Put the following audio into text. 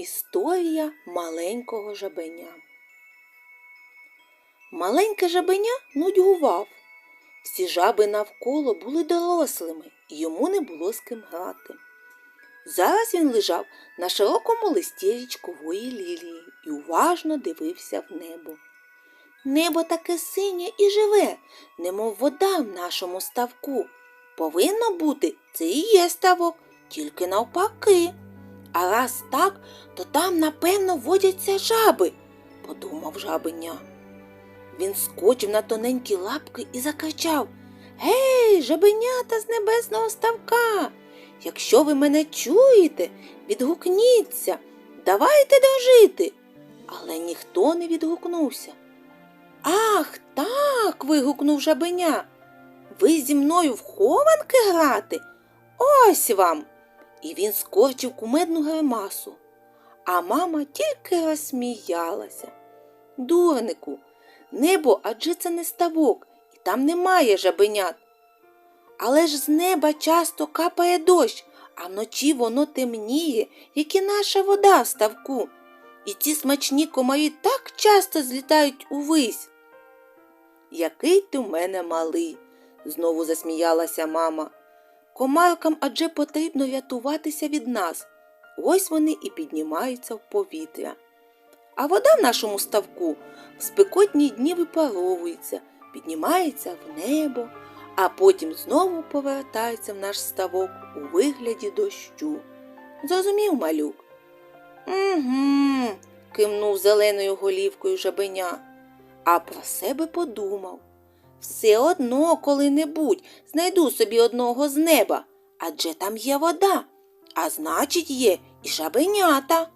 Історія маленького жабеня. Маленьке жабеня нудьгував. Всі жаби навколо були дорослими, і йому не було з ким грати. Зараз він лежав на широкому листі річкової лілії і уважно дивився в небо. Небо таке синє і живе, немов вода в нашому ставку. Повинно бути, це і є ставок, тільки навпаки. А раз так, то там, напевно, водяться жаби, подумав жабеня. Він скочив на тоненькі лапки і закричав Гей, жабенята з небесного ставка! Якщо ви мене чуєте, відгукніться, давайте дожити. Але ніхто не відгукнувся. Ах, так. вигукнув жабеня. Ви зі мною в хованки грати? Ось вам. І він скорчив кумедну гримасу. А мама тільки розсміялася. Дурнику, небо адже це не ставок, і там немає жабенят. Але ж з неба часто капає дощ, а вночі воно темніє, як і наша вода в ставку. І ці смачні комарі так часто злітають увись. Який ти в мене малий, знову засміялася мама. Комаркам адже потрібно рятуватися від нас. Ось вони і піднімаються в повітря. А вода в нашому ставку в спекотні дні випаровується, піднімається в небо, а потім знову повертається в наш ставок у вигляді дощу. Зрозумів малюк? Угу, кивнув зеленою голівкою жабеня, а про себе подумав. Все одно коли-небудь знайду собі одного з неба, адже там є вода, а значить є і жабенята.